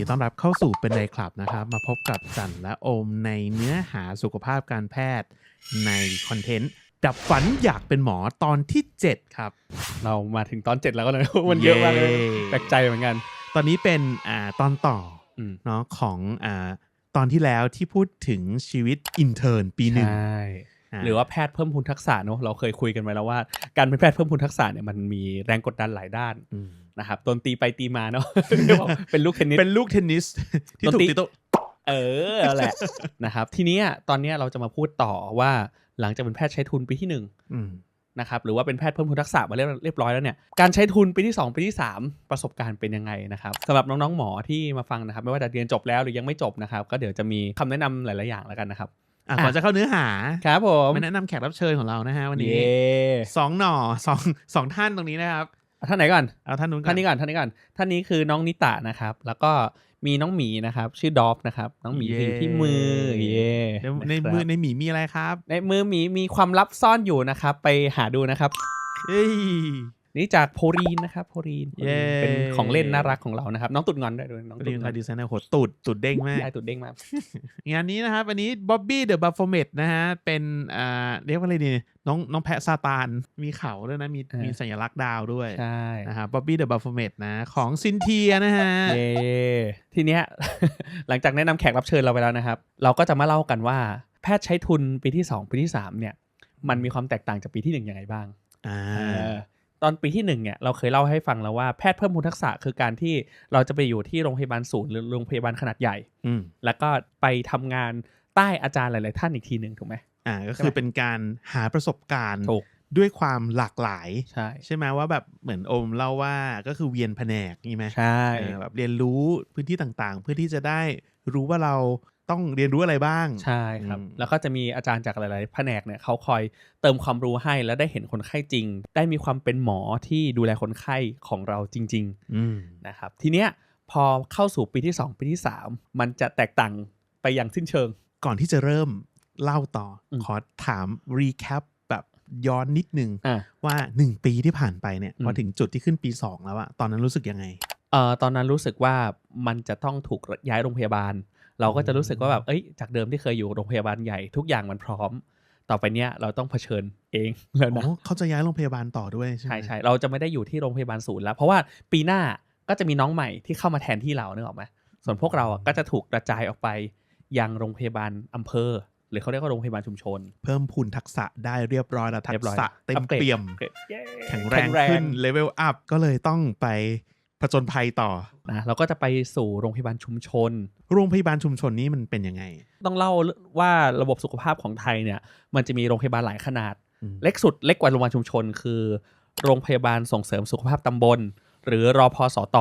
ดีต้อนรับเข้าสู่เป็นในคลับนะครับ มาพบกับจันและโอมในเนื้อหาสุขภาพการแพทย์ในคอนเทนต์ดับฝันอยากเป็นหมอตอนที่ 7 ครับ เรามาถึงตอนเจ็ดแล้วก็เลย มันเยอะมากเลยเย้แปลกใจเหมือนกัน ตอนนี้เป็นอ่าตอนต่ออืมเนาะของอ่าตอนที่แล้วที่พูดถึงชีวิตอินเทอร์นปีหนึ่งใช่าหรือว่าแพทย์เพิ่มพูนทักษะเนอะเราเคยคุยกันไปแล้วว่า การเป็นแพทย์เพิ่มพูนทักษะเนี่ยมันมีแรงกดดันหลายด้านอืม นะครับโดนตีไปตีมาเนาะเรียกว่าเป็นลูกเทนนิสเป็นลูกเทนนิสที่ถูกดนตรีตีโต๊ะเออนั่นแหละนะครับ ทีเนี้ยตอนเนี้ยเราจะมาพูดต่อว่าหลังจากเป็นแพทย์ใช้ทุนปีที่หนึ่งอืมนะครับหรือว่าเป็นแพทย์เพิ่มพูนทักษะมาเรียบเรียบร้อยแล้วเนี่ยการใช้ทุนปีที่ 2 ปีที่ 3 ประสบการณ์เป็นยังไงนะครับสำหรับน้องๆหมอที่มาฟังนะครับ ไม่ว่าจะเรียนจบแล้วหรือยังไม่จบนะครับ ก็เดี๋ยวจะมีคำแนะนำหลาย ๆ อย่างแล้วกันนะครับอะอะก่อนจะเข้าเนื้อหาครับผมมาแนะนำแขกรับเชิญของเรานะฮะวันนี้เย้สองหน่อสองสองท่านตรงนี้นะครับ ท่านไหนก่อนเอาท่านนู้นก่อนท่านนี้ก่อนท่านนี้ก่อนท่านนี้คือน้องนิตะนะครับ แล้วก็มีน้องหมีนะครับ ชื่อดอฟนะครับ น้องหมีที่อยู่ที่มือเย่ในในนะครับมือในหมีมีอะไรครับ ในมือหมีมีความลับซ่อนอยู่นะครับ ไปหาดูนะครับเอ้ย นี่จากโพรีนนะครับโพรีนเย้เป็นของเล่นน่ารักของเรานะครับน้องตุดงอนด้วยด้วยน้องตุเรียดนงคาอนดีไซเนอร์โหตูดตูดเด้งมากได้ตุดเด้งมากงานนี้นะครับอันนี้บ๊อบบี้เดอะบัฟเฟเมดนะฮะเป็นอ่าเรียกว่าอะไรดีน้องน้องแพะซาตานมีเขาด้วยนะมีเออมีสัญลักษณ์ดาวด้วยใช่นะครับบ๊อบบี้เดอะบัฟเฟเมดนะของซินเทียนะฮะเย้ทีเนี้ยหลังจากแนะนำแขกรับเชิญเราไปแล้วนะครับ เราก็จะมาเล่ากันว่า แพทย์ใช้ทุนปีที่ 2 ปีที่ 3 เนี่ย มันมีความแตกต่างจากปีที่1ยังไงบ้างอ่าเออ ตอนปีที่1เนี่ยเราเคยเล่าให้ฟังแล้วว่าแพทย์เพิ่มพูนทักษะคือการที่เราจะไปอยู่ที่โรงพยาบาลศูนย์หรือโรงพยาบาลขนาดใหญ่อืมแล้วก็ไปทำงานใต้อาจารย์หลาย ๆ ท่านอีกทีหนึ่งถูกไหมอ่าก็ใช่คือไหมเป็นการหาประสบการณ์ถูกด้วยความหลากหลายใช่ใช่ไหมว่าแบบเหมือนโอมเล่าว่าก็คือเวียนแผนกนี่ไหมใช่เออแบบเรียนรู้พื้นที่ต่างๆ เพื่อที่จะได้รู้ว่าเรา ต้องเรียนรู้อะไรบ้าง ใช่ครับอืมแล้วก็จะมีอาจารย์จากหลาย ๆ แผนกเนี่ยเขาคอยเติมความรู้ให้และได้เห็นคนไข้จริง ได้มีความเป็นหมอที่ดูแลคนไข้ของเราจริงอืมๆนะครับ ทีเนี้ยพอเข้าสู่ปีที่ 2 ปีที่ 3 มันจะแตกต่างไปอย่างสิ้นเชิง ก่อนที่จะเริ่มเล่าต่ออมขอถามรีแคปแบบย้อนนิดนึงอะว่า 1 ปีที่ผ่านไปเนี่ยอืมพอถึงจุดที่ขึ้นปี 2 แล้วอะตอนนั้นรู้สึกยังไงเอ่อตอนนั้นรู้สึกว่ามันจะต้องถูกย้ายโรงพยาบาล เราก็จะรู้สึกว่าแบบเอ้ยจากเดิมที่เคยอยู่โรงพยาบาลใหญ่ทุกอย่างมันพร้อม ต่อไปเนี้ยเราต้องเผชิญเองแล้วนะอ๋อเขาจะย้ายโรงพยาบาลต่อด้วยใช่ไหมใช่ใช่เราจะไม่ได้อยู่ที่โรงพยาบาลศูนย์แล้ว เพราะว่าปีหน้าก็จะมีน้องใหม่ที่เข้ามาแทนที่เรานึกออกไหมส่วนพวกเราอะก็จะถูกกระจายออกไปยังโรงพยาบาลอำเภอ หรือเขาเรียกว่าโรงพยาบาลชุมชน เพิ่มพูนทักษะได้เรียบร้อยแล้วทัเรีกยบร้อยษะเต็มอัปกรดเปี่ยมอัปเกรดเย้แข็งแรงขึ้นเลเวลอัพก็เลยต้องไป ผจญภัยต่อนะเราก็จะไปสู่โรงพยาบาลชุมชน โรงพยาบาลชุมชนนี้มันเป็นยังไง ต้องเล่าว่าระบบสุขภาพของไทยเนี่ย มันจะมีโรงพยาบาลหลายขนาดอืมเล็กสุดเล็กกว่าโรงพยาบาลชุมชน คือโรงพยาบาลส่งเสริมสุขภาพตำบล หรือรอพสต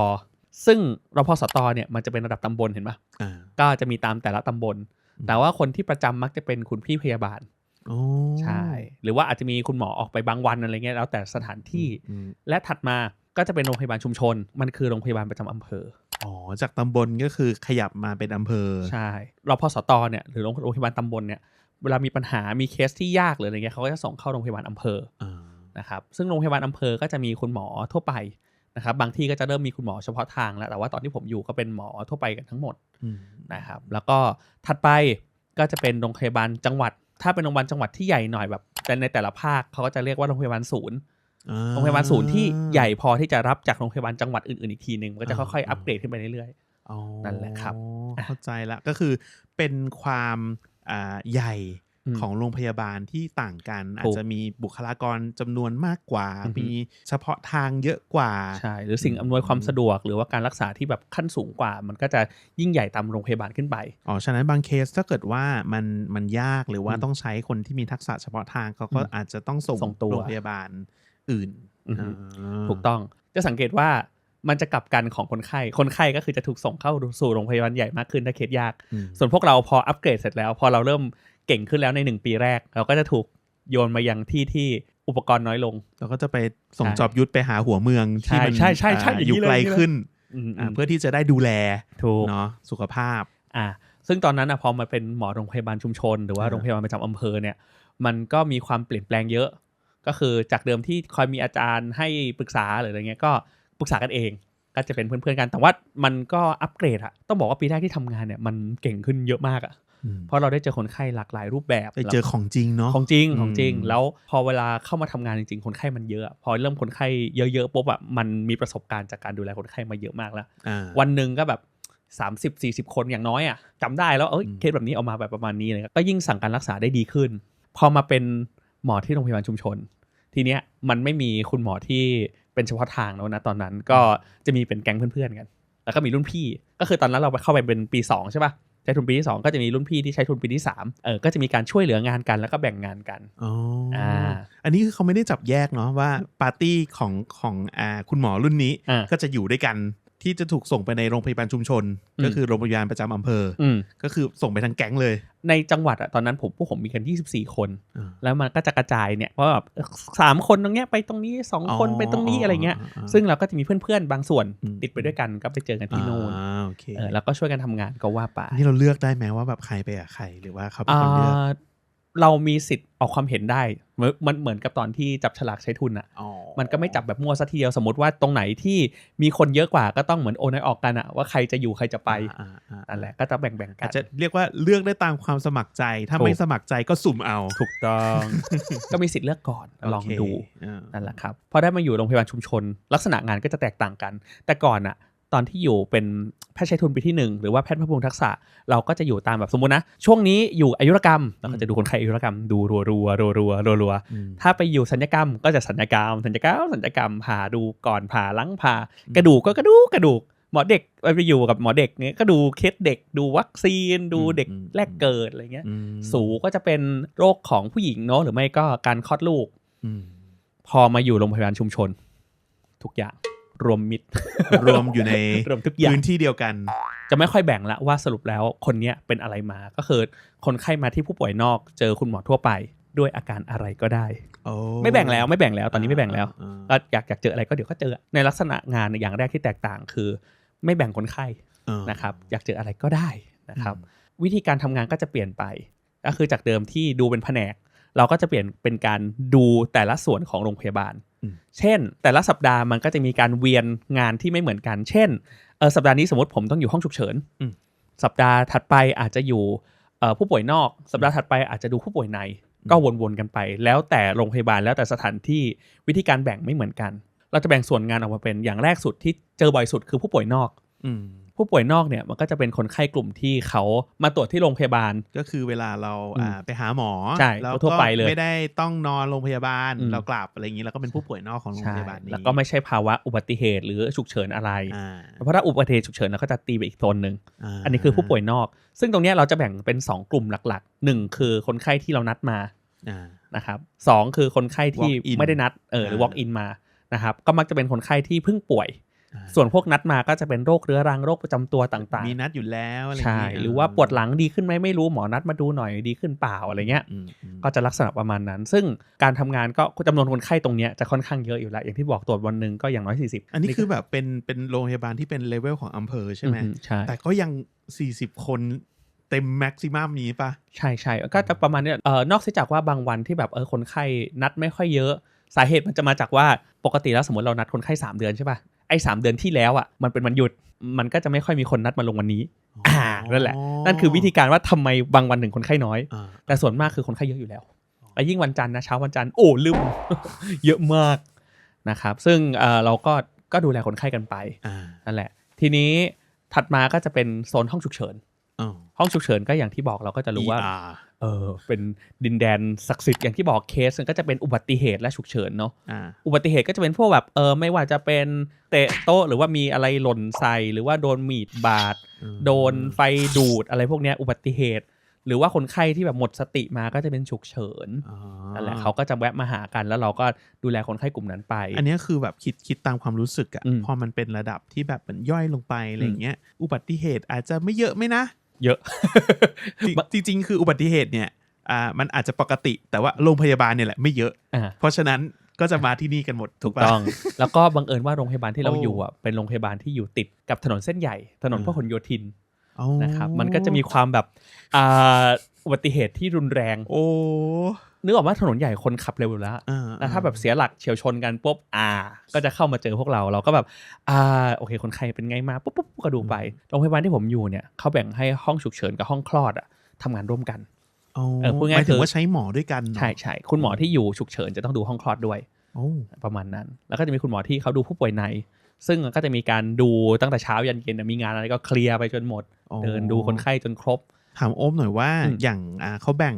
ซึ่งรอพสตเนี่ยมันจะเป็นระดับตำบลเห็นปะอ่าก็จะมีตามแต่ละตำบลอืมแต่ว่าคนที่ประจำมักจะเป็นคุณพี่พยาบาลโอ้ใช่ หรือว่าอาจจะมีคุณหมอออกไปบางวันอะไรเงี้ยแล้วแต่สถานที่อืมและถัดมา ก็จะเป็นโรงพยาบาลชุมชน มันคือโรงพยาบาลประจำอำเภอ อ๋อ จากตำบลก็คือขยับมาเป็นอำเภอ ใช่รพสตเนี่ยหรือโรงโรงพยาบาลตำบลเนี่ยเวลามีปัญหามีเคสที่ยากหรืออะไรเงี้ยเขาก็จะส่งเข้าโรงพยาบาลอำเภออ่านะครับซึ่งโรงพยาบาลอำเภอก็จะมีคุณหมอทั่วไปนะครับบางที่ก็จะเริ่มมีคุณหมอเฉพาะทางแล้วแต่ว่าตอนที่ผมอยู่ก็เป็นหมอทั่วไปกันทั้งหมดอืมนะครับแล้วก็ถัดไปก็จะเป็นโรงพยาบาลจังหวัด ถ้าเป็นโรงพยาบาลจังหวัดที่ใหญ่หน่อยแบบแต่ในแต่ละภาคเขาก็จะเรียกว่าโรงพยาบาลศูนย์อ่ โรงพยาบาลศูนย์ที่ใหญ่พอที่จะรับจากโรงพยาบาลจังหวัดอื่นๆอีกทีหนึ่งมันก็จะอ่าค่อยๆอัปเกรดขึ้นไปเรื่อยอ๋อนั่นแหละครับอะเข้าใจละก็คือเป็นความอ่าใหญ่อืมของโรงพยาบาลที่ต่างกัน อาถูจกจะมีบุคลากรจำนวนมากกว่าอือฮึมีเฉพาะทางเยอะกว่าๆใช่หรือสิ่งอำนวยความสะดวก หรือว่าการรักษาที่แบบขั้นสูงกว่า มันก็จะยิ่งใหญ่ตามโรงพยาบาลขึ้นไปอ๋อฉะนั้นบางเคสถ้าเกิดว่ามันมันยากหรือว่าอืมต้องใช้คนที่มีทักษะเฉพาะทางเขาก็อืมอาจจะต้องส่งส่งตัวโรงพยาบาล อื่นอือฮึอ่าถูกต้องจะสังเกตว่ามันจะกลับกันของคนไข้ คนไข้ก็คือจะถูกส่งเข้าสู่โรงพยาบาลใหญ่มากขึ้นถ้าเคสยากอืมส่วนพวกเราพออัปเกรดเสร็จแล้ว พอเราเริ่มเก่งขึ้นแล้วในหนึ่งปีแรก เราก็จะถูกโยนมายังที่ที่อุปกรณ์น้อยลง เราก็จะไปส่งใช่จอบยุทธไปหาหัวเมืองที่ใช่มันใช่ใช่ใช่อ่าอย่างอยู่นี้เลยไกลอย่างนี้เลยขึ้นอืมอ่าเพื่อที่จะได้ดูแลถูกเนาะสุขภาพอ่าซึ่งตอนนั้นนะพอมาเป็นหมอโรงพยาบาลชุมชน หรือว่าอ่าโรงพยาบาลประจำอำเภอเนี่ยมันก็มีความเปลี่ยนแปลงเยอะ ก็คือจากเดิมที่คอยมีอาจารย์ให้ปรึกษาหรืออะไรเงี้ยก็ปรึกษากันเอง ก็จะเป็นเพื่อนๆกัน แต่ว่ามันก็อัปเกรดอะต้องบอกว่าปีแรกที่ทำงานเนี่ยมันเก่งขึ้นเยอะมากอะอืมเพราะเราได้เจอคนไข้หลากหลายรูปแบบไปเจอของจริงเนาะของจริงของจริงอืมแล้วพอเวลาเข้ามาทำงานจริงๆ คนไข้มันเยอะ พอเริ่มคนไข้เยอะๆปุ๊บอะมันมีประสบการณ์จากการดูแลคนไข้มาเยอะมากแล้วอ่าวันหนึ่งก็แบบ30 40 คนอย่างน้อยอะจำได้แล้วเอ้ยอืมเคสแบบนี้เอามาแบบประมาณนี้เลยก็ยิ่งสั่งการรักษาได้ดีขึ้น พอมาเป็น หมอที่โรงพยาบาลชุมชน ทีเนี้ยมันไม่มีคุณหมอที่เป็นเฉพาะทางแล้วนะตอนนั้นก็จะมีเป็นแก๊งเพื่อนๆกัน แล้วก็มีรุ่นพี่ ก็คือตอนนั้นเราไปเข้าไปเป็นปี2ใช่ปะใช้ทุนปีที่ 2 ก็จะมีรุ่นพี่ที่ใช้ทุนปีที่3เออก็จะมีการช่วยเหลืองานกันแล้วก็แบ่งงานกันอ๋อออ่าอันนี้คือเขาไม่ได้จับแยกเนาะว่าปาร์ตี้ของของอ่าคุณหมอรุ่นนี้อ่าก็จะอยู่ด้วยกัน ที่จะถูกส่งไปในโรงพยาบาลชุมชนอืมก็คือโรงพยาบาลประจำอำเภอออืมก็คือส่งไปทั้งแก๊งเลย ในจังหวัดอะตอนนั้นผมพวกผมมีกัน 24 คนอ่าแล้วมันก็จะกระจายเนี่ยว่าแบบสามคนตรงเนี้ยไปตรงนี้สองคนอ๋อไปตรงนี้อะไรเงี้ยอ่าซึ่งเราก็จะมีเพื่อนๆ บางส่วนอืมติดไปด้วยกันก็ไปเจอกันที่นู่นอ่าโอเคเออแล้วก็ช่วยกันทำงานก็ว่าไปอันนี่เราเลือกได้ไหมว่าแบบใครไปกับใครหรือว่าเขาเป็นคนเลือกอ่าเรามีสิทธิ์ออกความเห็นได้เห มือนมันเหมือนกับตอนที่จับฉลากใช้ทุนอะอ๋อมันก็ไม่จับแบบมั่วซะทีเดียวสมมติว่าตรงไหนที่มีคนเยอะกว่าก็ต้องเหมือนโอนให้ออกกันอะว่าใครจะอยู่ใครจะไปอ่าอ่านั่นแหละก็จะแบ่งๆกัอานจจะเรียกว่าเลือกได้ตามความสมัครใจ ถ้าถูกไม่สมัครใจก็สุ่มเอาถูกต้องก็มีสิทธิ์เลือกก่อนลองโเคดูอ่านั่นแหละครับพอได้มาอยู่โรงพยาบาลชุมชน ลักษณะงานก็จะแตกต่างกัน แต่ก่อนอะ ตอนที่อยู่เป็นแพทย์ใช้ทุนปีที่หนึ่งหรือว่าแพทย์พระพุงทักษะเราก็จะอยู่ตามแบบสมมตินะ ช่วงนี้อยู่อายุรกรรมเราก็จะดูคนไข้อายุรกรรมดูรัวรัวรัวรัวรัวรัวอืมถ้าไปอยู่สัญญกรรมก็จะสัญญกรรม สัญญกรรม สัญญกรรมผ่าดูก่อนผ่าหลังผ่ากระดูกก็กระดูกกระดูกหมอเด็กไปอยู่กับหมอเด็กเนี้ยก็ดูเคสเด็กดูวัคซีน ดูเด็กแรกเกิดอะไรเงี้ยอืมสูก็จะเป็นโรคของผู้หญิงเนาะหรือไม่ก็การคลอดลูกอืมพอมาอยู่โรงพยาบาลชุมชน ทุกอย่าง รวมมิดรวมอยู่ในรวมทุกอย่างพื้นที่เดียวกัน จะไม่ค่อยแบ่งละว่าสรุปแล้วคนเนี้ยเป็นอะไรมาก็คือคนไข้มาที่ผู้ป่วยนอกเจอคุณหมอทั่วไปด้วยอาการอะไรก็ได้โอ้ไม่แบ่งแล้วไม่แบ่งแล้วตอนนี้ไม่แบ่งแล้วอ่าก็อยากอยากเจออะไรก็เดี๋ยวก็เจอในลักษณะงานอย่างแรกที่แตกต่างคือ ไม่แบ่งคนไข้อ่านะครับ อยากเจออะไรก็ได้นะครับ วิธีการทำงานก็จะเปลี่ยนไป ก็คือจากเดิมที่ดูเป็นแผนก เราก็จะเปลี่ยนเป็นการดูแต่ละส่วนของโรงพยาบาลอืม เช่น แต่ละสัปดาห์มันก็จะมีการเวียนงานที่ไม่เหมือนกัน เช่นเออสัปดาห์นี้สมมติผมต้องอยู่ห้องฉุกเฉินอืมสัปดาห์ถัดไปอาจจะอยู่เอ่อผู้ป่วยนอก สัปดาห์ถัดไปอาจจะดูผู้ป่วยในก็วนๆกันไป แล้วแต่โรงพยาบาลแล้วแต่สถานที่วิธีการแบ่งไม่เหมือนกัน เราจะแบ่งส่วนงานออกมาเป็นอย่างแรกสุดที่เจอบ่อยสุดคือผู้ป่วยนอกอืม ผู้ป่วยนอกเนี่ยมันก็จะเป็นคนไข้กลุ่มที่เขามาตรวจที่โรงพยาบาล ก็คือเวลาเราอืมอ่าไปหาหมอใช่แล้วทั่วก็ไปเลยไม่ได้ต้องนอนโรงพยาบาลอืม เรากลับอะไรอย่างนี้เราก็เป็นผู้ป่วยนอกของโรงใช่พยาบาลนี้แล้วก็ไม่ใช่ภาวะอุบัติเหตุหรือฉุกเฉินอะไร อ่าเพราะถ้าอุบัติเหตุฉุกเฉินเราก็จะตีไปอีกโซนหนึ่งาอันนี้คือผู้ป่วยนอก ซึ่งตรงเนี้ยเราจะแบ่งเป็น 2 กลุ่มหลักๆ1คือคนไข้ที่เรานัดมา อ่า นะครับสองคือคนไข้ที่ Walk in ไม่ได้นัดเออหรือ อ่า walk in มานะครับก็มักจะเป็นคนไข้ที่เพิ่งป่วยอ่า ส่วนพวกนัดมาก็จะเป็นโรคเรื้อรังโรคประจำตัวต่างมีนัดอยู่แล้วอะไรอๆย่างใช่นี้หรือว่าปวดหลังดีขึ้นไหมไม่รู้หมอนัดมาดูหน่อยดีขึ้นเปล่าอะไรเงี้ยอืมอืมก็จะลักษณะประมาณนั้น ซึ่งการทำงานก็จำนวนคนไข้ตรงเนี้ยจะค่อนข้างเยอะอยู่แล้วอย่างที่บอกตรวจวันหนึ่งก็อย่างน้อย 40 อันนี้คือแบบเป็นเป็นโรงพยาบาลที่เป็นเลเวลของอำเภอใช่ไหมอือใช่แต่ก็ยัง 40 คนเต็มแม็กซิมัมนี้ปะใช่ใช่ก็จะประมาณเนี้ยเออนอกจากว่าบางวันที่แบบเออคนไข้นัดไม่ค่อยเยอะ สาเหตุมันจะมาจากว่าปกติแล้วสมมติเรานัดคนไข้3เดือนใช่ป่ะ ไอ้สเดือนที่แล้วอะมันเป็นวันหยุดมันก็จะไม่ค่อยมีคนนัดมาลงวันนี้อ่านั่นแหละ นั่นคือวิธีการว่าทำไมบางวันหนึ่งคนไข้น้อยอ่าแต่ส่วนมากคือคนไข้เยอะอยู่แล้วแล้วยิ่งวันจันทร์นะเช้าวันจันทร์โอ้ลืมเยอะมากนะครับ ซึ่งเอ่อเราก็ก็ดูแลคนไข้กันไปอ่านั่นแหละ ทีนี้ถัดมาก็จะเป็นโซนห้องฉุกเฉินอ๋อห้องฉุกเฉินก็อย่างที่บอกเราก็จะรู้ว่า ER เออเป็นดินแดนศักดิ์สิทธิ์อย่างที่บอกเคสมันก็จะเป็นอุบัติเหตุและฉุกเฉินเนาะอ่าอุบัติเหตุก็จะเป็นพวกแบบเออไม่ว่าจะเป็นเตะโต๊ะหรือว่ามีอะไรหล่นใส่หรือว่าโดนมีดบาดอืมโดนไฟดูดอะไรพวกเนี้ยอุบัติเหตุ หรือว่าคนไข้ที่แบบหมดสติมาก็จะเป็นฉุกเฉินอ๋อนั่นแหละเขาก็จะแวะมาหากันแล้วเราก็ดูแลคนไข้กลุ่มนั้นไป อันเนี้ยคือแบบคิดคิดตามความรู้สึกอะอืมพอมันเป็นระดับที่แบบมันย่อยลงไปอะไรอย่างเงี้ยอุบัติเหตุอาจจะไม่เยอะไหมนะ เยอะจริงจริงๆ คืออุบัติเหตุเนี่ยอ่ามันอาจจะปกติแต่ว่าโรงพยาบาลเนี่ยแหละไม่เยอะอ่าเพราะฉะนั้นก็จะมาที่นี่กันหมดถูกปะต้อง แล้วก็บังเอิญว่าโรงพยาบาลที่เราโอ้อยู่อะเป็นโรงพยาบาลที่อยู่ติดกับถนนเส้นใหญ่ ถนนอ่าพหลโยธินอ๋อนะครับมันก็จะมีความแบบอ่าอุบัติเหตุที่รุนแรง โอ้ นึกออกว่าถนนใหญ่คนขับเร็วอยู่แล้วอ่าแล้วถ้าแบบเสียหลักเฉียวชนกันปุ๊บอ่า ก็จะเข้ามาเจอพวกเราเราก็แบบอ่าโอเค คนไข้เป็นไงมาปุ๊บปุ๊บก็ดูไปโรงพยาบาลที่ผมอยู่เนี่ยเขาแบ่งให้ห้องฉุกเฉินกับห้องคลอดอะทำงานร่วมกันอ๋อเออพูดหง่ายมายถึคืงอว่าใช้หมอด้วยกันเหรอใช่ใช่คุณหมอที่อยู่ฉุกเฉินจะต้องดูห้องคลอดด้วยโอ้ประมาณนั้น แล้วก็จะมีคุณหมอที่เขาดูผู้ป่วยใน ซึ่งก็จะมีการดูตั้งแต่เช้ายันเย็นนะมีงานอะไรก็เคลียร์ไปจนหมดอ๋อเดินดูคนไข้จนครบ ถามโอมหน่อยว่าอืมอย่างอ่าเขาแบ่ง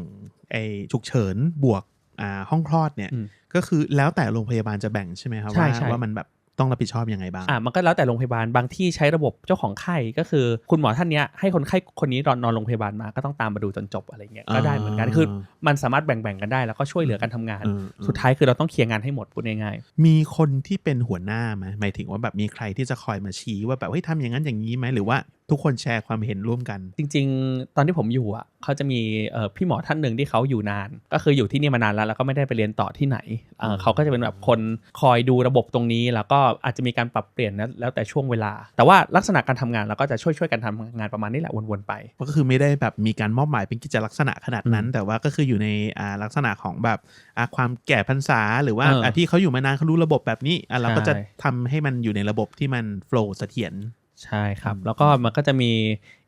ไอ้ฉุกเฉินบวกอ่าห้องคลอดเนี่ยอืมก็คือแล้วแต่โรงพยาบาลจะแบ่งใช่ไหมครับใช่ว่าใช่ว่ามันแบบต้องรับผิดชอบยังไงบ้างอ่ามันก็แล้วแต่โรงพยาบาลบางที่ใช้ระบบเจ้าของไข้ก็คือ คุณหมอท่านเนี้ยให้คนไข้คนนี้นอนนอนโรงพยาบาลมาก็ต้องตามมาดูจนจบอะไรเงี้ยก็ได้เหมือนกันคือมันสามารถแบ่งๆกันได้แล้วก็ช่วยเหลือกันทำงานเออเออสุดท้ายคือเราต้องเคลียร์งานให้หมดพูดง่ายมีคนที่เป็นหัวหน้าไหมหมายถึงว่าแบบมีใครที่จะคอยมาชี้ว่าแบบเฮ้ยทำอย่างนั้นอย่างนี้ไหมหรือว่าทุกคนแชร์ความเห็นร่วมกันๆจริง ๆ ตอนที่ผมอยู่อะเขาจะมีเอ่อพี่หมอท่านหนึ่งที่เขาอยู่นาน ก็คืออยู่ที่นี่มานานแล้วแล้วก็ไม่ได้ไปเรียนต่อที่ไหนเอ่ออืมเขาก็จะเป็นแบบคนคอยดูระบบตรงนี้ แล้วก็อาจจะมีการปรับเปลี่ยนนะแล้วแต่ช่วงเวลา แต่ว่าลักษณะการทำงานเราก็จะช่วยๆกันทำงานประมาณนี้แหละวนๆไป ก็คือไม่ได้แบบมีการมอบหมายเป็นกิจลักษณะขนาดนั้นอืมแต่ว่าก็คืออยู่ในอ่าลักษณะของแบบอ่าความแก่พรรษาหรือว่าเอออะพี่เขาอยู่มานานเขารู้ระบบแบบนี้อะเราก็จะใช่ทำให้มันอยู่ในระบบที่มันโฟล์เสถียร ใช่ครับอืมแล้วก็มันก็จะมี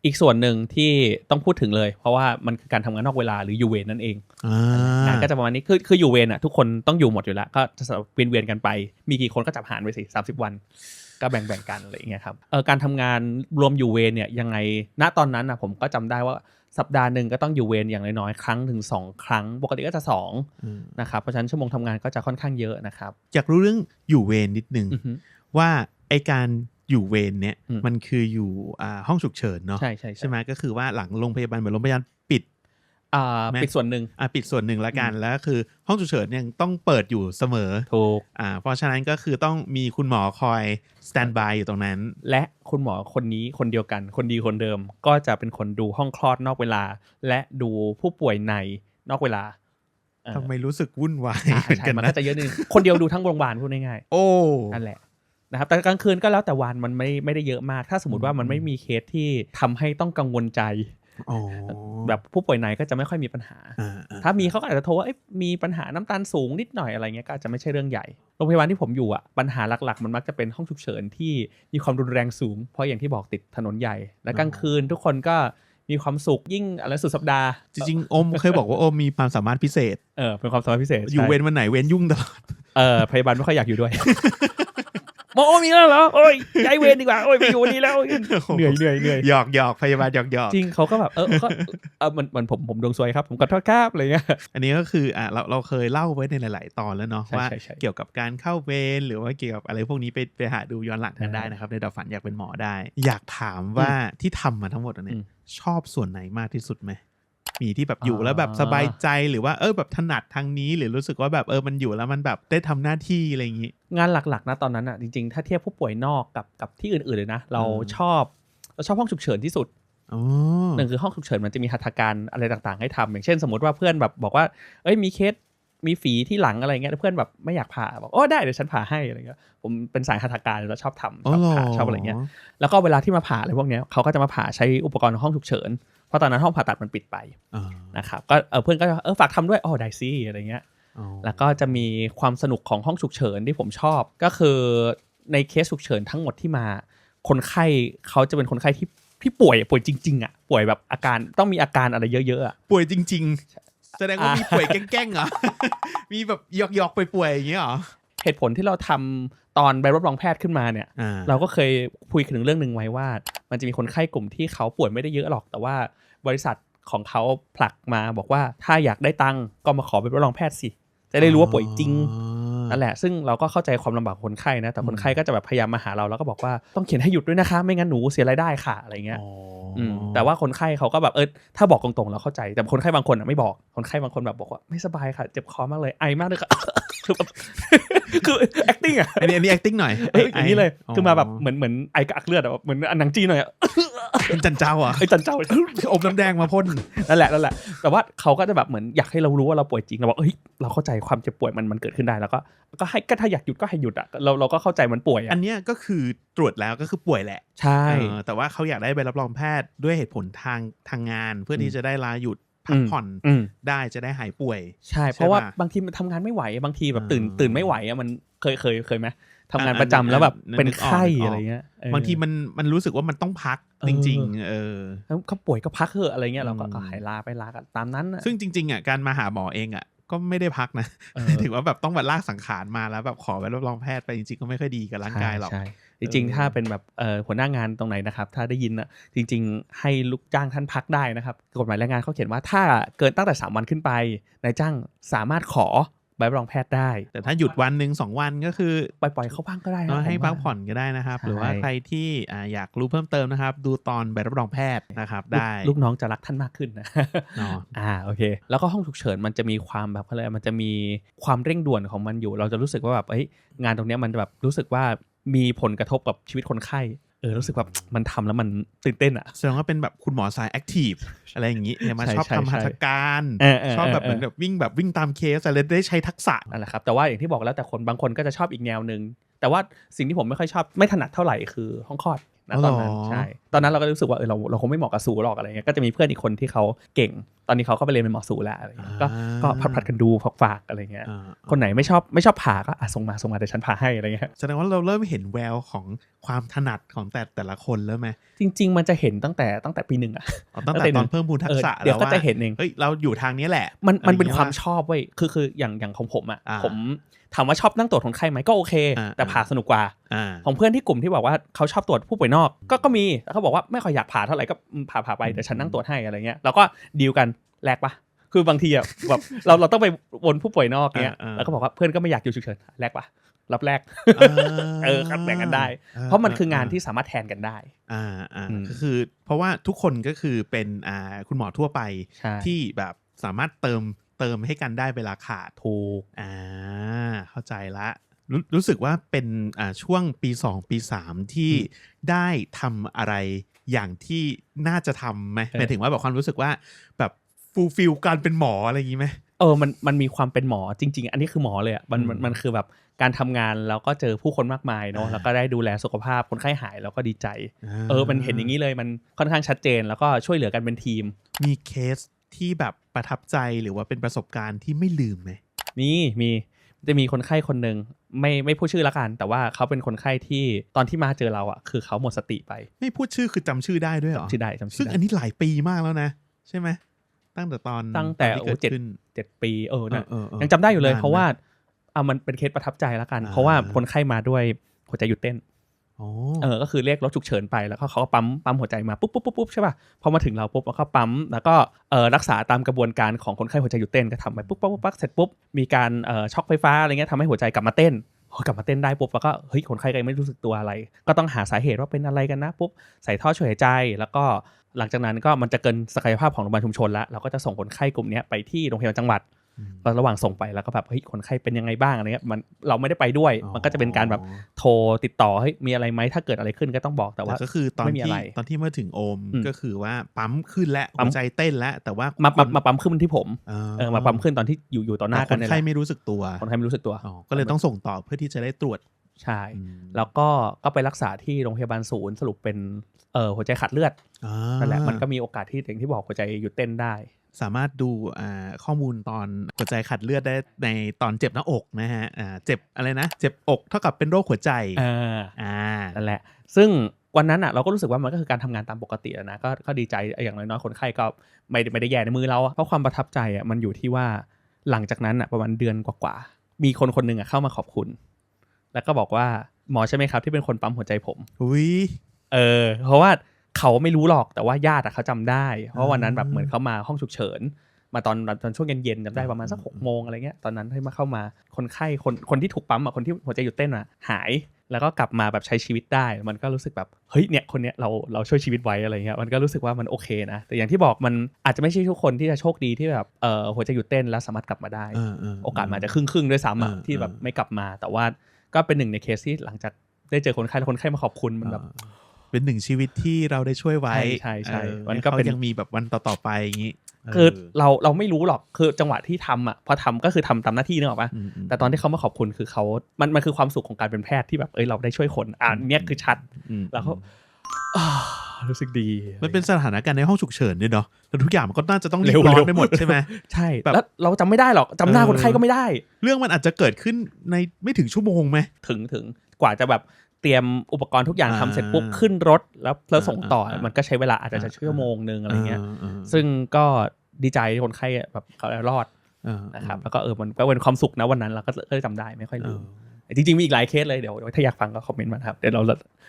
อีกส่วนหนึ่งที่ต้องพูดถึงเลย เพราะว่ามันคือการทำงานนอกเวลาหรือยูเวนนั่นเองอ่างานก็จะประมาณนี้คือคือยูเวนอะทุกคนต้องอยู่หมดอยู่แล้ว ก็จะเวียนเวียนๆกันไป มีกี่คนก็จับหารไปสิสาวันก็แบ่งแบ่งๆกันอะไรอย่างเงี้ยครับเออการทำงานรวมยูเวนเนี่ยยังไงณตอนนั้นนะผมก็จำได้ว่าสัปดาห์หนึ่งก็ต้องอยู่เวนอย่างน้อยๆครั้งถึงสองครั้ง ปกติก็จะสองอืมนะครับเพราะฉะนั้นชั่วโมงทำงานก็จะค่อนข้างเยอะนะครับ อยากรู้เรื่องอยู่เวรนิดนึงอือฮึว่าไอการ อยู่เวรเนี่ยอืมมันคืออยู่อ่าห้องฉุกเฉินเนาะใช่ใช่ใช่ไหมก็คือว่าหลังโรงพยาบาลเหมือนโรงพยาบาลปิดอ่าแม่ปิดส่วนหนึ่งอะปิดส่วนหนึ่งละกันแล้วคือห้องฉุกเฉินยังต้องเปิดอยู่เสมอถูกอ่าเพราะฉะนั้นก็คือต้องมีคุณหมอคอยสแตนบายอยู่ตรงนั้น และคุณหมอคนนี้คนเดียวกัน คนดีคนเดิมก็จะเป็นคนดูห้องคลอดนอกเวลา และดูผู้ป่วยในนอกเวลาเออทำไมรู้สึกวุ่นวายอ่าเหมือนใช่กันมันนะก็จะเยอะนิดนึงคนเดียวดูทั้งโรงพยาบาลพูดง่ายโอ้ๆนั่นแหละ นะครับแต่กลางคืนก็แล้วแต่วันมันไม่ไม่ได้เยอะมาก ถ้าสมมติว่ามันไม่มีเคสที่ทำให้ต้องกังวลใจอ๋อแบบผู้ป่วยในก็จะไม่ค่อยมีปัญหาอ่าอ่ถ้ามีเขาก็อาจจะโทรว่าเอ๊ะมีปัญหาน้ำตาลสูงนิดหน่อยอะไรเงี้ยก็อาจจะไม่ใช่เรื่องใหญ่ โรงพยาบาลที่ผมอยู่อะปัญหาหลักๆ มันมักจะเป็นห้องฉุกเฉินที่มีความรุนแรงสูง เพราะอย่างที่บอกติดถนนใหญ่ และกลางคืนทุกคนก็มีความสุขยิ่งอะไรสุดสัปดาห์ จริงๆโอมเคยบอกว่าโอมมีความสามารถพิเศษ เออเป็นความสามารถพิเศษ อยู่ใช่เว้นวันไหนเว้นยุ่งตลอด เออพยาบาลไม่ค่อยอยากอยู่ด้วย หมอโอ้มีแล้วเหรอโอ้ยย้ายเวรดีกว่าโอ้ยไปอยู่วันนี้แล้วเหนื่อยเหนื่อยเหนื่อยหยอกหยอกพยาบาลหยอกหยอกจริงเขาก็แบบเออก็เออเหมันเหมันผมผมดวงซวยครับผมขอโทษครับอะไรเงี้ยอันนี้ก็คืออะเราเราเคยเล่าไว้ในหลาย ๆ ตอนแล้วเนาะใช่ว่าใช่ใช่เกี่ยวกับการเข้าเวรหรือว่าเกี่ยวกับอะไรพวกนี้ไปไปหาดูย้อนหลังกันใช่ได้นะครับในดับฝันอยากเป็นหมอได้ อยากถามว่าที่ทำมาทั้งหมดอันเนี่อืยมชอบส่วนไหนมากที่สุดไหม มีที่แบบอยู่อ่าแล้วแบบสบายใจหรือว่าเออแบบถนัดทางนี้ หรือรู้สึกว่าแบบเออมันอยู่แล้วมันแบบได้ทำหน้าที่อะไรอย่างนี้ งานหลักๆนะตอนนั้นอะจริงๆ ถ้าเทียบผู้ป่วยนอกกับกับที่อื่นๆเลยนะ เราอืมชอบเราชอบห้องฉุกเฉินที่สุดอ๋อหนึ่งคือห้องฉุกเฉินมันจะมีหัตถการอะไรต่างๆ ให้ทำอย่างเช่นสมมติว่าเพื่อนแบบบอกว่า เอ้ยมีเคส มีฝีที่หลังอะไรเงี้ยแล้วเพื่อนแบบไม่อยากผ่าบอกโอ้ได้เดี๋ยวฉันผ่าให้อะไรเงี้ยผมเป็นสายหัตถการแล้วชอบทำชอ๋ออบเหรอผ่าชอบอะไรเงี้ยแล้วก็เวลาที่มาผ่าอะไรพวกเนี้ยเขาก็จะมาผ่าใช้อุปกรณ์ของห้องฉุกเฉินเพราะตอนนั้นห้องผ่าตัดมันปิดไปอ่านะครับก็เออเพื่อนก็เออฝากทำด้วยอ๋อได้สิอะไรเงี้ยอ๋อแล้วก็จะมีความสนุกของห้องฉุกเฉินที่ผมชอบ ก็คือในเคสฉุกเฉินทั้งหมดที่มา คนไข้เขาจะเป็นคนไข้ที่ที่ป่วยป่วยจริง ๆอะป่วยแบบอาการต้องมีอาการอะไรเยอะๆอะป่วยจริง ๆ แสดงว่าอ่ามีมีป่วยแกล้งๆเหรอ มีแบบหยอกๆป่วยๆอย่างเงี้ยเหรอ เหตุผลที่เราทำตอนใบรับรองแพทย์ขึ้นมาเนี่ยอ่าเราก็เคยคุยถึงเรื่องหนึ่งไว้ว่า มันจะมีคนไข้กลุ่มที่เขาป่วยไม่ได้เยอะหรอก แต่ว่าบริษัทของเขาผลักมาบอกว่าถ้าอยากได้ตังค์ก็มาขอใบรับรองแพทย์สิ จะได้รู้ว่าป่วยจริง นั่นแหละซึ่งเราก็เข้าใจความลำบากของคนไข้นะแต่คนไข้ก็จะแบบพยายามมาหาเราแล้วก็บอกว่าต้องเขียนให้หยุดด้วยนะคะ ไม่งั้นหนูเสียรายได้ค่ะอะไรเงี้ยอ๋ออืมแต่ว่าคนไข้เขาก็แบบเออถ้าบอกตรงๆเราเข้าใจ แต่คนไข้บางคนอะไม่บอกคนไข้บางคนแบบบอกว่าไม่สบายค่ะ เจ็บคอมากเลยไอมากเลยค่ะคือแบบคือ acting อะอันนี้อันนี้ acting หน่อยเอออย่างนี้เลยคือมาแบบอ๋อเหมือนเหมือนไอกระอักเลือดอะแบบเหมือนอันหนังจีนหน่อยอะเป็นจันเจ้าอะไอจันเจ้าอมน้ำแดงมาพ่นนั่นแหละนั่นแหละแต่ว่าเขาก็จะแบบเหมือนอยากให้เรารู้ว่าเราป่วยจริงเราบอกเฮ้ยเราเข้าใจความเจ็บป่วยมันมันเกิดขึ้นได้แล้วก็ก็ให้ก็ถ้าอยากหยุดก็ให้หยุดอะเราเราก็เข้าใจมันป่วยอัอะนเนี้ยก็คือตรวจแล้วก็คือป่วยแหละใช่เออแต่ว่าเขาอยากได้ใบรับรองแพทย์ด้วยเหตุผลทางทางงานเพื่ออมที่จะได้ลาหยุดพักผ่อนอืมได้จะได้หายป่วย ใช่ เพราะว่าใช่ปะบางทีมันทำงานไม่ไหวบางทีแบบตื่นอ่าตื่นไม่ไหวอะมันเคยเคยเคยไหมทำงานอ่าประจำแล้วแบบนึกเป็นนึกออกไข้นึกออกอะไรเงี้ยเออบางทีมันมันรู้สึกว่ามันต้องพักเออจริง ๆ เออแล้วเขาป่วยก็พักเถอะอะไรเงี้ยเราก็อืมก็หายลาไปลากันตามนั้นน่ะซึ่งจริงๆอะการมาหาหมอเองอะ ก็ไม่ได้พักนะเออถือว่าแบบต้องมาลากสังขารมาแล้วแบบขอไปรับรองแพทย์ไปจริงๆก็ไม่ค่อยดีกับร่างกายหรอกใช่จริงเออๆถ้าเป็นแบบเอ่อหัวหน้างานตรงไหนนะครับ ถ้าได้ยินอะจริง ๆ ให้ลูกจ้างท่านพักได้นะครับกฎหมายแรงงานเขาเขียนว่าถ้าเกินตั้งแต่ 3 วันขึ้นไปนายจ้างสามารถขอ ใบรับรองแพทย์ได้ แต่ถ้าหยุดวันหนึ่งสองวันก็คือปล่อยๆเขาบ้างก็ได้นะก็ให้ผมว่าพักผ่อนก็ได้นะครับใช่หรือว่าใครที่อ่าอยากรู้เพิ่มเติมนะครับ ดูตอนใบรับรองแพทย์นะครับลูกได้ลูกน้องจะรักท่านมากขึ้นนะเนาะอ่าโอเค แล้วก็ห้องฉุกเฉินมันจะมีความแบบอะไรมันจะมีความเร่งด่วนของมันอยู่ เราจะรู้สึกว่าแบบเอ้ยงานตรงเนี้ยมันจะแบบรู้สึกว่ามีผลกระทบกับชีวิตคนไข้ เออรู้สึกแบบมันทำแล้วมันตื่นเต้นอะแสดงว่าเป็นแบบคุณหมอสายแอคทีฟอะไรอย่างนี้เนี่ยมาใช่ชอบใช่ทำหัตถการเออเออชอบแบบเออเหมือนแบบวิ่งแบบวิ่งตามเคสอะไรได้ใช้ทักษะนั่นแหละครับแต่ว่าอย่างที่บอกแล้วแต่คนบางคนก็จะชอบอีกแนวหนึ่งแต่ว่าสิ่งที่ผมไม่ค่อยชอบไม่ถนัดเท่าไหร่คือห้องคลอด นะตอนนั้นอ๋อใช่ ตอนนั้นเราก็รู้สึกว่าเออเราเราคงไม่เหมาะกับสูหรอกอะไรเงี้ยก็จะมีเพื่อนอีกคนที่เขาเก่ง ตอนนี้เขาก็ไปเรียนเป็นหมอสูแล้วอะไรเงี้ยก็ก็พัดพัดๆกันดูฝากๆอะไรเงี้ยอ่าคนไหนไม่ชอบไม่ชอบผ่าก็อะส่งมาส่งมาเดี๋ยวฉันผ่าให้อะไรเงี้ยแสดงว่าเราเริ่มเห็นแววของความถนัดของแต่แต่ละคนแล้วไหมจริง ๆ มันจะเห็นตั้งแต่ตั้งแต่ปีหนึ่งอะอ๋อตั้งแต่ตั้งแต่ตอนเพิ่มพูนทัเอกอษะเดี๋ยวแล้วก็ว่าจะเห็นเองเฮ้ยเราอยู่ทางนี้แหละ มันมันเป็นอะไรความเงี้ยชอบเว้ยคือคืออย่างอย่างของผมอะอ่าผม ถามว่าชอบนั่งตรวจคนไข้ไหมก็โอเคอ่าแต่ผ่าสนุกกว่าอ่าของเพื่อนที่กลุ่มที่บอกว่าเขาชอบตรวจผู้ป่วยนอกก็ก็มีแล้วเขาบอกว่าไม่ค่อยอยากผ่าเท่าไหร่ก็อืมผ่าผ่าไปเดี๋ยวฉันนั่งตรวจให้อะไรเงี้ยแล้วก็ดีลกันแลกปะคือบางทีอะแบบเราเราต้องไปวนผู้ป่วยนอกเงี้ยอ่าอ่าแล้วก็บอกว่าเพื่อนก็ไม่อยากอยู่ฉุกเฉินแลกปะรับแลกเอเออครับแบ่งกันได้ เพราะมันคืองานที่สามารถแทนกันได้ อ่าอ่าอืมก็คือ เพราะว่าทุกคนก็คือเป็นอ่าคุณหมอทั่วไปใช่ที่แบบสามารถเติม เติมให้กันได้เวลาขาดถูกอ่าเข้าใจละรรู้สึกว่าเป็นอ่าช่วงปี 2 ปี 3 ที่ได้ทำอะไรอย่างที่น่าจะทำไหมเออหมายถึงว่าแบบความรู้สึกว่าแบบฟูลฟิลการเป็นหมออะไรอย่างนี้ไหมเออมันมันมีความเป็นหมอจริง ๆ อันนี้คือหมอเลยอะมันมันอืมมันคือแบบการทำงานแล้วก็เจอผู้คนมากมายเนาะอ่าแล้วก็ได้ดูแลสุขภาพคนไข้หายแล้วก็ดีใจ เออมันเห็นอย่างนี้เลยมันค่อนข้างชัดเจนแล้วก็ช่วยเหลือกันเป็นทีม มีเคส ที่แบบประทับใจหรือว่าเป็นประสบการณ์ที่ไม่ลืมไหมมีมีจะมีคนไข้คนหนึ่งไม่ไม่พูดชื่อละกัน แต่ว่าเขาเป็นคนไข้ที่ตอนที่มาเจอเราอะ คือเขาหมดสติไป ไม่พูดชื่อคือจำชื่อได้ด้วยเหรอชื่อได้จำชื่ซึ่งออันได้นี้หลายปีมากแล้วนะ ใช่ไหมตั้งแต่ตอนตั้งแต่อนที่เกิดโอ้เจ็ดขึ้นเจ็ดปีเออน่ะเออเออยังจำได้อยู่เลยนนเพราะว่าไหมอะมันเป็นเคสประทับใจละกันอ่าเพราะว่าคนไข้มาด้วยหัวใจหยุดเต้นอ๋อ เออก็คือเรียกรถฉุกเฉินไปแล้วก็เขาก็ปั๊มปั๊มหัวใจมาปุ๊บปุ๊บปุ๊บปุ๊บใช่ป่ะพอมาถึงเราปุ๊บแล้วก็ปั๊มแล้วก็เออรักษาตามกระบวนการของคนไข้หัวใจหยุดเต้นก็ทำไปปุ๊บปุ๊บปุ๊บปุ๊บเสร็จปุ๊บมีการเออช็อคไฟฟ้าอะไรเงี้ยทำให้หัวใจกลับมาเต้นพอกลับมาเต้นได้ปุ๊บแล้วก็เฮ้ยคนไข้ก็ยังไม่รู้สึกตัวอะไร ก็ต้องหาสาเหตุว่าเป็นอะไรกันนะปุ๊บใส่ท่อช่วยหายใจแล้วก็หลังจากนั้นก็มันจะเกินศักยภาพของโรงพยาบาลชุมชนแล้วเราก็จะส่งคนไข้กลุ่มนี้ไปที่โรงพยาบาลจังหวัด ก็ระหว่างส่งไปแล้วก็แบบเฮ้ยคนไข้เป็นยังไงบ้างอะไรเงี้ยมันเราไม่ได้ไปด้วย มันก็จะเป็นการแบบโทรติดต่อเฮ้ยมีอะไรไหมถ้าเกิดอะไรขึ้นก็ต้องบอกแต่แต่ว่าว่าก็คือตอนไม่มีอะที่ไรตอนที่เมื่อถึงโอมอืมก็คือว่าปั๊มขึ้นแล้วปั๊หัมวใจเต้นแล้วแต่ว่ามาคมานมาปั๊มขึ้นที่ผมอ๋อเออมาปั๊มขึ้นตอนที่อยู่อยู่ต่อหน้าแต่กัคนนเนี่ยไข้แหละไม่รู้สึกตัวคนไข้ไม่รู้สึกตัวอ๋อก็เลยต้องส่งต่อเพื่อที่จะได้ตรวจใช่อืมแล้วก็ก็ไปรักษาที่โรงพยาบาลศูนย์สรุปเป็นเอ่อหัวใจขาดเลือดอ่านั่นแหละมันก็มีโอกาสที่อย่างที่บอกหัวใจหยุดเต้นได้ สามารถดูอ่าข้อมูลตอนหัวใจขัดเลือดได้ในตอนเจ็บหน้าอกนะฮะอ่าเจ็บอะไรนะ เจ็บอกเท่ากับเป็นโรคหัวใจอ่าอ่านั่นแหละ ซึ่งวันนั้นอะเราก็รู้สึกว่ามันก็คือการทำงานตามปกติอะนะก็ก็ดีใจอย่างน้อยๆคนไข้ก็ไม่ได้ไม่ได้แย่ในมือเราอะเพราะความประทับใจอะมันอยู่ที่ว่าหลังจากนั้นอะประมาณเดือนกว่าๆมีคนคนหนึ่งอะเข้ามาขอบคุณ แล้วก็บอกว่าหมอใช่ไหมครับที่เป็นคนปั๊มหัวใจผมอุ้ยเออเพราะว่า เขาไม่รู้หรอกแต่ว่าญาติอะเขาจำได้ เพราะวันนั้นแบบอ่าเหมือนเขามาห้องฉุกเฉิน มาตอนตอนช่วงเย็นๆจำได้ประมาณสักอืมหกโมงอะไรเงี้ยตอนนั้นให้มาเข้ามาคนไข้คนคนที่ถูกปั๊มอะคนที่หัวใจหยุดเต้นอะหายแล้วก็กลับมาแบบใช้ชีวิตได้ มันก็รู้สึกแบบเฮ้ยเนี่ยคนเนี้ยเราเราช่วยชีวิตไว้อะไรเงี้ยมันก็รู้สึกว่ามันโอเคนะ แต่อย่างที่บอกมันอาจจะไม่ใช่ทุกคนที่จะโชคดีที่แบบเออหัวใจหยุดเต้นแล้วสามารถกลับมาได้เออเโอกาสมันอาจจะครึ่งครึ่งๆด้วยซ้ำอะเออที่แบบเออไม่กลับมา แต่ว่าก็เป็นหนึ่งในเคสที่หลังจากได้เจอคนไข้แล้วคนไข้มาขอบคุณมันแบบอ่า เป็นหนึ่งชีวิตที่เราได้ช่วยไว้ใช่ใช่ใช่เออมันก็ให้ขาเป็นยังมีแบบวันต่อๆไปอย่างนี้คือเเราเราไม่รู้หรอกคือจังหวะที่ทำอะพอทำก็คือทำตามหน้าที่นึกออกปะมมแต่ตอนที่เขามาขอบคุณคือเขามันมันคือความสุขของการเป็นแพทย์ที่แบบเอ้ยเราได้ช่วยคนอ่าอืมเนี่ยคือชัดอืมแล้วเขาอ่ารู้สึกดี มันเป็นสถานการณ์ในห้องฉุกเฉินด้วยเนาะแล้วทุกอย่างมันก็น่าจะต้องรีเร็บวร้อเร็นวไปหมดใช่ไหมใช่แบบแล้วเราจำไม่ได้หรอกจำหน้าเออคนไข้ก็ไม่ได้ เรื่องมันอาจจะเกิดขึ้นในไม่ถึงชั่วโมงไหมถึงถึงกว่าจะแบบ เตรียมอุปกรณ์ทุกอย่างอ่าทำเสร็จปุ๊บขึ้นรถแล้วแล้วส่งต่ออาอ่ามัมันก็ใช้เวลาอาจจะอ่าชั่วโมงนึงอะไรเงี้ยออซึ่งก็ดีใจที่คนไข้แบบเขารอดเออนะครับแล้วก็เออมันก็เป็นความสุขนะวันนั้นเราก็เออจำได้ไม่ค่อยเอลือมจริงๆมีอีกหลายเคสเลยเดี๋ยวเดี๋ยวถ้าอยากฟังก็คอมเมนต์มานะครับเดี๋ยวเรา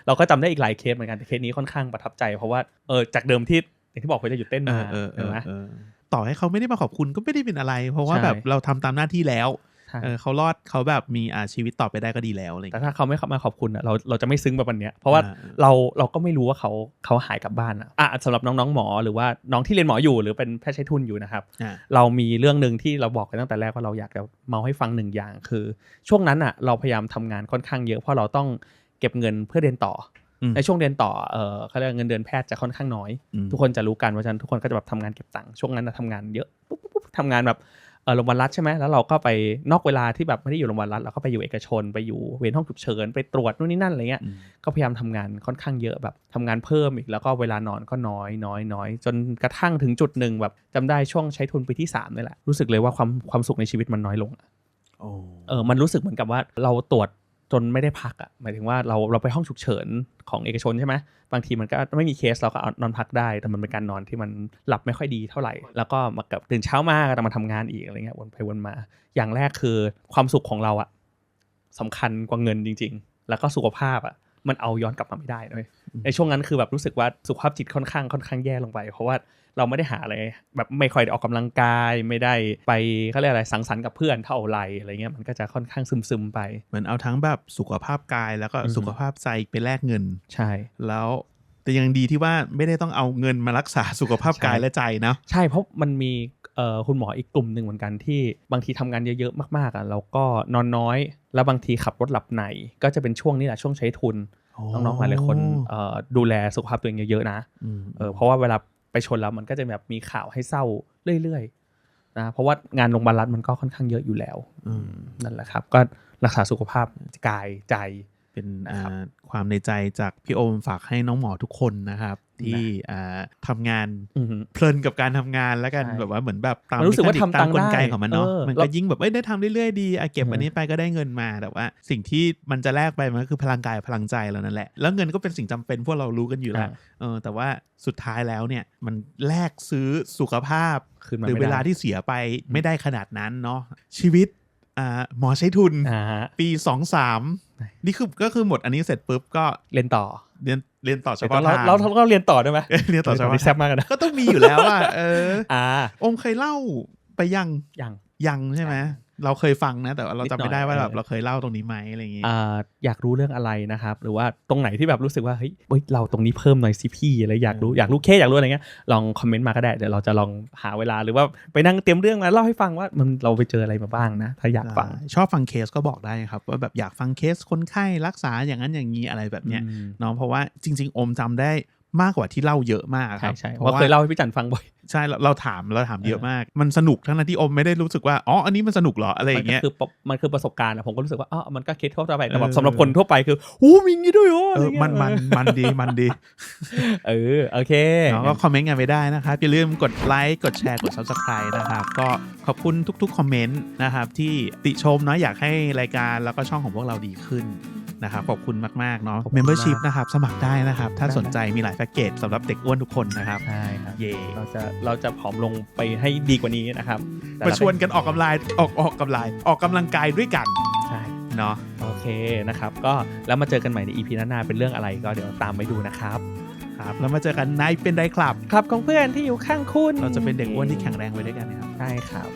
เราก็จำได้อีกหลายเคสเหมือนกันแต่เคสนี้ค่อนข้างประทับใจเพราะว่าเออจากเดิมที่อย่างที่บอกไปจะหยุดเต้นเอมาอเออเอเห็นอไหมเออต่อให้เขาไม่ได้มาขอบคุณก็ไม่ได้เป็นอะไร เพราะว่าใช่แบบเราทำตามหน้าที่แล้วใช่ เออเขารอดเขาแบบมีอาชีวิตต่อไปได้ก็ดีแล้วอะไรอย่างแต่เงี้ยถ้าเขาไม่เข้ามาขอบคุณอะเราเราจะไม่ซึ้งแบบวันเนี้ยเพราะว่าอ่าเราเราก็ไม่รู้ว่าเขาเขาหายกลับบ้านอะอะสำหรับน้องๆหมอหรือว่าน้องที่เรียนหมออยู่หรือเป็นแพทย์ใช้ทุนอยู่นะครับอ่าเรามีเรื่องหนึ่งที่เราบอกกันตั้งแต่แรกว่าเราอยากจะเมาให้ฟังหนึ่งอย่าง คือ ช่วงนั้นอะเราพยายามทำงานค่อนข้างเยอะเพราะเราต้องเก็บเงินเพื่อเรียนต่ออมในช่วงเรียนต่อเออเขาเรียกว่าเงินเดือนแพทย์จะค่อนข้างน้อยอืมทุกคนจะรู้กันเพราะฉะนั้นทุกคนก็จะแบบทำงานเก็บตังค์ช่วงนั้นนะทำงานเยอะปุ๊บปุ๊บปุ๊บทำงานแบบ เออโรงพยาบาลรัฐใช่ไหมแล้วเราก็ไปนอกเวลาที่แบบไม่ได้อยู่โรงพยาบาลรัฐเราก็ไปอยู่เอกชนไปอยู่เวรห้องฉุกเฉินไปตรวจนู่นนี่นั่นอะไรเงี้ยอืมก็พยายามทำงานค่อนข้างเยอะแบบทำงานเพิ่มอีกแล้วก็เวลานอนก็น้อยน้อยน้อยจนกระทั่งถึงจุดหนึ่งแบบจำได้ช่วงใช้ทุนปีที่3นี่แหละรู้สึกเลยว่าความความสุขในชีวิตมันน้อยลงอะโอ้เออมันรู้สึกเหมือนกับว่าเราตรวจ จนไม่ได้พักอะหมายถึงว่าเราเราไปห้องฉุกเฉินของเอกชนใช่ไหมบางทีมันก็ไม่มีเคสเราก็เอานอนพักได้ แต่มันเป็นการนอนที่มันหลับไม่ค่อยดีเท่าไหร่ แล้วก็มากับตื่นเช้ามาก็ต้องมาทำงานอีกอะไรเงี้ยวนไปวนมา อย่างแรกคือความสุขของเราอะสำคัญกว่าเงินจริง ๆ แล้วก็สุขภาพอะมันเอาย้อนกลับมาไม่ได้เลยในช่วงนั้นคือแบบรู้สึกว่าสุขภาพจิตค่อนข้างค่อนข้างแย่ลงไป เพราะว่า เราไม่ได้หาอะไรแบบไม่ค่อยได้ออกกำลังกายไม่ได้ไปเขาเรียกอะไรสังสรรค์กับเพื่อนเท่าไหรอะไรเงี้ยมันก็จะค่อนข้างซึมๆไป เหมือนเอาทั้งแบบสุขภาพกายแล้วก็อือฮึสุขภาพใจไปแลกเงินใช่ แล้วแต่ยังดีที่ว่าไม่ได้ต้องเอาเงินมารักษาสุขภาพใช่กายและใจนะใช่เพราะมันมีเอ่อคุณหมออีกกลุ่มหนึ่งเหมือนกันที่บางทีทำงานเยอะๆมากๆอะแล้วก็นอนน้อย แล้วบางทีขับรถหลับในก็จะเป็นช่วงนี้แหละช่วงใช้ทุนน้องๆหลายๆคนเอ่อดูแลสุขภาพตัวเองเยอะๆนะมเออเพราะว่าเวลา ไปชนแล้วมันก็จะแบบมีข่าวให้เศร้าเรื่อยๆนะเพราะว่างานโรงพยาบาลรัฐมันก็ค่อนข้างเยอะอยู่แล้วอืมนั่นแหละครับ ก็รักษาสุขภาพกายใจเป็นนะครับอ่าความในใจจากพี่โอมฝากให้น้องหมอทุกคนนะครับ ที่อ่าทำงานอือฮึเพลินกับการทำงานแล้วกันใช่แบบว่าเหมือนแบบตามมันรู้สึกว่าเมคนิทำตังค์ตมกลไกได้ของมันเนาะเออมันแล้ก็วยิ่งแบบเอ้ยได้ทำเรื่อยๆดีอะเก็บอือฮึอันนี้ไปก็ได้เงินมาแต่ว่า สิ่งที่มันจะแลกไปมันก็คือพลังกายพลังใจแล้วนั่นแหละ แล้วเงินก็เป็นสิ่งจำเป็นพวกเรารู้กันอยู่แล้วอ่าเออแต่ว่าสุดท้ายแล้วเนี่ยมันแลกซื้อสุขภาพคืนมาหรือไม่เวได้ลาที่เสียไปไม่ได้ขนาดนั้นเนาะชีวิตอ่าหมอใช้ทุนอ่าฮะปีสองสามนี่คือก็คือหมดอันนี้เสร็จปุ๊บก็เรียนต่อเรียน เรียนต่อเฉเราพาะทางเราเราเรียนต่อได้ไหมเรียนต่อเฉตอนพาะนี้แซ่บมากเลยนะก็ต้องมีอยู่แล้วว่าเออ อ่าอมเคยเล่าไปยังยังยังใช่ไหม เราเคยฟังนะ แต่ว่าเราจำไม่ได้ว่านิดหน่อยแบบเราเคยเล่าตรงนี้ไหมอะไรอย่างงี้อ่าอยากรู้เรื่องอะไรนะครับ หรือว่าตรงไหนที่แบบรู้สึกว่าเฮ้ยเฮ้ยเราตรงนี้เพิ่มหน่อยสิพี่อะไรอยากรู้อยากรู้เคสอยากรู้อะไรเงี้ยลองคอมเมนต์มาก็ได้เดี๋ยวเราจะลองหาเวลาหรือว่าไปนั่งเตรียมเรื่องมาเล่าให้ฟังว่ามันเราไปเจออะไรมาบ้างนะ ถ้าอยากฟังชอบฟังเคสก็บอกได้ครับ ว่าแบบอยากฟังเคสคนไข้รักษาอย่างนั้นอย่างนี้อะไรแบบเนี้ยอืมเนาะเพราะว่าจริง ๆ อมจำได้ มากกว่าที่เล่าเยอะมากคใช่รับใช่เพว่าราะว่าเคยเล่าให้พี่จันฟังบ่อยใช่เราเราถามเราถามเยอะมาก มันสนุกทั้งนั้นที่อมไม่ได้รู้สึกว่าอ๋ออันนี้มันสนุกเหรออะไรอมัย่างเงี้ยก็คือปะมันคือประสบการณ์อะผมก็รู้สึกว่าอ๋อมันก็เคสทั่วไปแต่แบบเออสำหรับคนทั่วไปคืออู้มีอย่างงี้ด้วยเหรอเออะไรอเงี้ยมันมันมันดีมันดี เออโอเคเนาะก็คอมเมนต์กันไปได้นะครับอย่าลืมกดไลค์กดแชร์กด Subscribe นะครับก็ขอบคุณทุกๆคอมเมนต์นะครับที่ติชมเนาะอยากให้รายการแล้วก็ช่องของพวกเราดีขึ้น นะครับ ขอบคุณมากๆเนาะขอบคุณมาก Membership นะครับ สมัครได้นะครับ ถ้าได้สนใจมีหลายแพ็กเกจสำหรับเด็กอ้วนทุกคนนะครับ ใช่ครับ เย่เราจะเราจะผอมลงไปให้ดีกว่านี้นะครับแต่มาเรชวนกันออกกำลังออกออกกำลังออกกำลังกายด้วยกัน ใช่เนาะโอเคนะครับ ก็แล้วมาเจอกันใหม่ใน EP หน้าๆเป็นเรื่องอะไรก็เดี๋ยวตามไปดูนะครับครับแล้วมาเจอกันในเป็นไดคลับครับของเพื่อนที่อยู่ข้างคุณ เราจะเป็นเด็กอ้วนที่แข็งแรงไว้ด้วยกันนะครับใช่ครับ